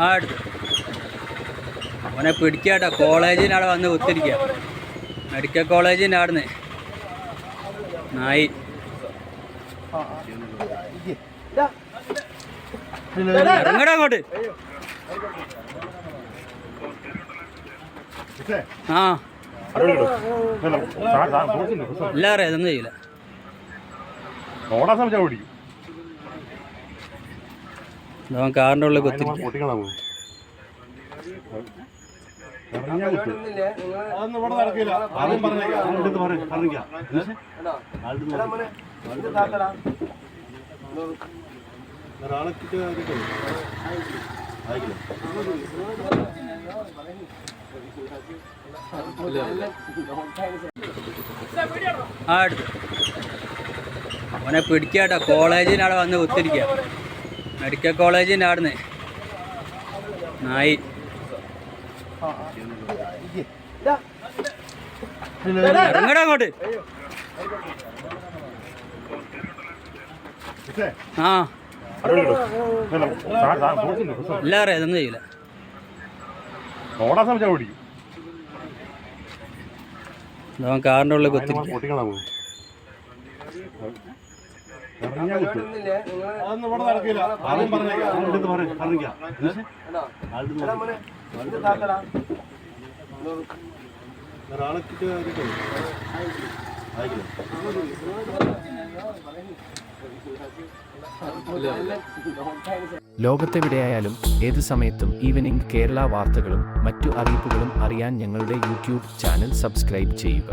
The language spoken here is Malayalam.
ആ എടുത്തു. അവനെ പിടിക്കാട്ടോ. കോളേജിന്റെ അവിടെ വന്ന് കുത്തിരിക്കുക മെഡിക്കൽ കോളേജിന്റെ അവിടുന്ന്. നായി. ഇറങ്ങടാ അങ്ങോട്ട്. ആ. എല്ലാം അറിയാം ഇതൊന്നും ചെയ്യില്ല ഓടാൻ ശ്രമിച്ചാൽ അവൻ കാറിന്റെ ഉള്ളിൽ കുത്തിരിക്കുക പൊട്ടിക്കണം ഇറങ്ങിയാ കുത്തും. അതൊന്നും ഇവിടെ നടക്കില്ല ആദ്യം പറഞ്ഞേക്കാം ആളുടെ അടുത്ത് പറ- പറഞ്ഞേക്കാം. ആളുടെ അടുത്ത് പറ. ഒരാളെ കാറിന്റെ ഉള്ളിൽ ആയിക്കില്ല. ആ എടുത്തു. അവനെ പിടിക്കാട്ടോ. കോളേജിനവിടെ വന്ന് കുത്തിരിക്കുക മെഡിക്കൽ കോളേജിന്റെ അവിടുന്ന്. നായി. ഇറങ്ങടാ അങ്ങോട്ട്. ആ. ഇല്ല, അറിയാം ഇതൊന്നും ചെയ്യില്ല ഓടാൻ ശ്രമിച്ചാൽ ഓടിക്കും കാറിന്റെ ഉള്ളിൽ അതിന് പൊട്ടിക്കണം അതൊന്നും ഇവിടെ നടക്കില്ല. ആദ്യം പറഞ്ഞേക്കാം. ആളുടെ പറഞ്ഞേക്കാം. ഒരാളെ. ലോകത്തെവിടെയായാലും ഏത് സമയത്തും ഈവനിംഗ് കേരള വാർത്തകളും മറ്റു അറിയിപ്പുകളും അറിയാൻ ഞങ്ങളുടെ യൂട്യൂബ് ചാനൽ സബ്സ്ക്രൈബ് ചെയ്യുക.